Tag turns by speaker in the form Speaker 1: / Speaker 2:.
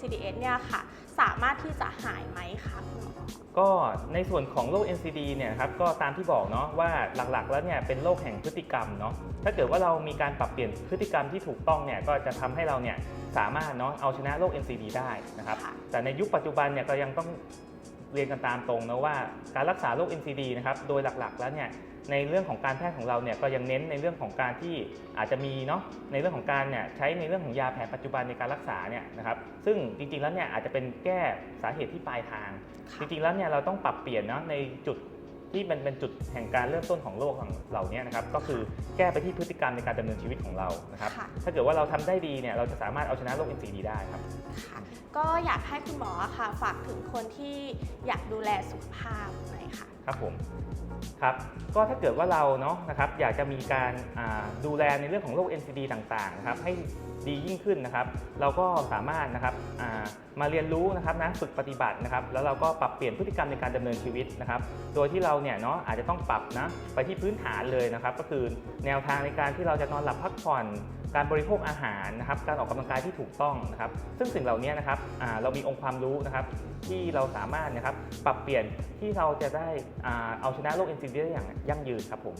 Speaker 1: NCDs เนี่ยค่ะ สามารถที่จะหายไหมคะคุณหมอ
Speaker 2: ก็ในส่วนของโรค NCD เนี่ยครับก็ตามที่บอกเนาะว่าหลักๆ แล้วเนี่ยเป็นโรคแห่งพฤติกรรมเนาะถ้าเกิดว่าเรามีการปรับเปลี่ยนพฤติกรรมที่ถูกต้องเนี่ยก็จะทำให้เราเนี่ยสามารถเนาะเอาชนะโรค NCD ได้นะครับ
Speaker 1: ค่ะ
Speaker 2: แต่ในยุคปัจจุบันเนี่ยก็ยังต้อง เรียนกันตามตรงนะว่าการรักษาโรค NCD นะครับโดยหลักๆแล้วเนี่ยในเรื่องของการแพทย์ของเราเนี่ยก็ยังเน้นในเรื่องของการที่อาจจะมีเนาะในเรื่องของการเนี่ยใช้ในเรื่องของยาแผนปัจจุบันในการรักษาเนี่ยนะครับซึ่งจริงๆแล้วเนี่ยอาจจะเป็นแก้สาเหตุที่ปลายทาง จริงๆแล้วเนี่ยเราต้องปรับเปลี่ยนเนาะในจุดที่มันเป็นจุดแห่งการเริ่มต้นของโรคเหล่านี้นะครับก็คือแก้ไปที่พฤติกรรมในการดำเนินชีวิตของเรานะครับ
Speaker 1: ค่ะ
Speaker 2: ถ้าเกิดว่าเราทำได้ดีเนี่ยเราจะสามารถเอาชนะโรค NCD ได้ครับ
Speaker 1: ค่ะก็อยากให้คุณหมอค่ะฝากถึงคนที่อยากดูแลสุขภาพหน่อยค่ะ
Speaker 2: ครับผมครับก็ถ้าเกิดว่าเราเนาะนะครับอยากจะมีการดูแลในเรื่องของโรค NCD ต่างๆนะครับให้ดียิ่งขึ้นนะครับ เราก็สามารถนะครับมาเรียนรู้นะครับนะฝึกปฏิบัตินะครับ แล้วเราก็ปรับเปลี่ยนพฤติกรรมในการดำเนินชีวิตนะครับ โดยที่เราเนี่ยเนาะอาจจะต้องปรับนะไปที่พื้นฐานเลยนะครับ ก็คือแนวทางในการที่เราจะนอนหลับพักผ่อนการบริโภคอาหารนะครับ การออกกำลังกายที่ถูกต้องนะครับ ซึ่งสิ่งเหล่านี้นะครับเรามีองค์ความรู้นะครับ ที่เราสามารถนะครับปรับเปลี่ยนที่เราจะได้อเอาชนะโรค NCD ได้อย่างยั่งยืนครับผม